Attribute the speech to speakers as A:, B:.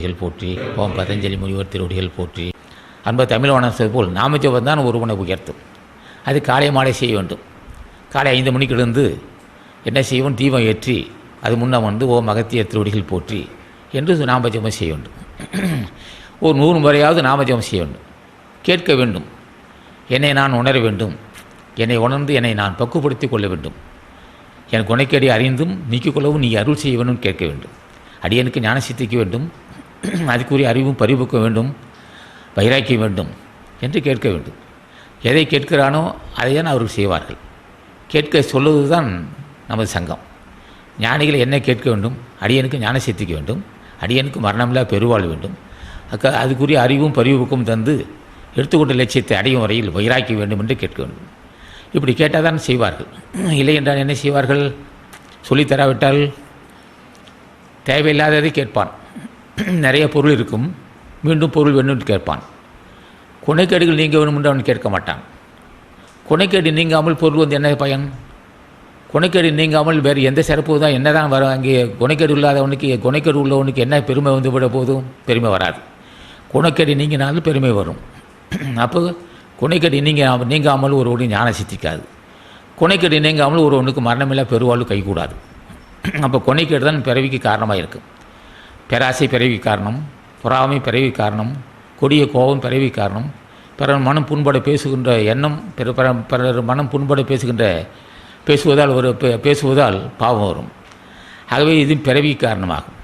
A: திருவடிகள் போற்றி ஓம் பதஞ்சலி முனிவர் திருவடிகள் போற்றி. அன்பு தமிழ்வாணர் போல் நாமஜபம் தான் ஒருவனை உயர்த்தும். அது காலை மாலை செய்ய வேண்டும். காலை ஐந்து மணிக்கு எழுந்து என்ன செய்வோம்? தீபம் ஏற்றி அது முன்ன வந்து ஓம் அகத்திய திருவடிகள் போற்றி என்று நாமஜபம் செய்ய வேண்டும். ஒரு நூறு முறையாவது நாமஜபம் செய்ய வேண்டும். கேட்க வேண்டும். என்னை நான் உணர வேண்டும். என்னை உணர்ந்து என்னை நான் பக்குவப்படுத்திக் கொள்ள வேண்டும். என் குணைக்கடி அறிந்தும் நீக்கிக்கொள்ளவும் நீ அருள் செய்ய வேண்டும் கேட்க வேண்டும். அடியனுக்கு ஞான சித்திக்க வேண்டும். அதுக்குரிய அறிவும் பரிபுக்க வேண்டும் வைராக்கிய வேண்டும் என்று கேட்க வேண்டும். எதை கேட்கிறானோ அதைதான் அவர்கள் செய்வார்கள். கேட்க சொல்லுவது தான் நமது சங்கம். ஞானிகள் என்ன கேட்க வேண்டும்? அடியனுக்கு ஞான சித்திக்க வேண்டும். அடியனுக்கு மரணமில்லா பெருவாழ் வேண்டும். அக்க அதுக்குரிய அறிவும் பரிவுக்கும் தந்து எடுத்துக்கொண்ட லட்சியத்தை அடையும் வரையில் வைராக்கி வேண்டும் என்று கேட்க வேண்டும். இப்படி கேட்டால் தான் செய்வார்கள். இல்லை என்றால் என்ன செய்வார்கள்? சொல்லித்தராவிட்டால் தேவையில்லாததை கேட்பான். நிறைய பொருள் இருக்கும். மீண்டும் பொருள் வேணும்னு கேட்பான். குணைக்கேடுகள் நீங்க வேணும்னு அவன் கேட்க மாட்டான். குணைக்கேடு நீங்காமல் பொருள் வந்து என்ன பயன்? குணைக்கேடு நீங்காமல் வேறு எந்த சிறப்பு தான் என்ன தான் வரும் அங்கே குணைக்கேடு இல்லாதவனுக்கு குணைக்கேடு உள்ளவனுக்கு என்ன பெருமை வந்து விட போதும் பெருமை வராது. குணக்கேடு நீங்கினாலும் பெருமை வரும். அப்போ குணைக்கடி நீங்க நீங்காமல் ஒருவனுடைய ஞானம் சித்திக்காது. குணைக்கடி நீங்காமல் ஒருவனுக்கு மரணமில்லா பெருவாழ்வு கைகூடாது. அப்போ குணைக்கேடு தான் பிறவிக்கு காரணமாக இருக்கும். பேராசை பிறவி காரணம் பொறாமை பிறவி காரணம் கொடிய கோபம் பிறவி காரணம். பிறர் மனம் புண்பட பேசுகின்ற எண்ணம் பிற பிறர் மனம் புண்பட பேசுகின்ற பேசுவதால் ஒரு பே- பேசுவதால் பாவம் வரும். ஆகவே இது பிறவி காரணமாகும்.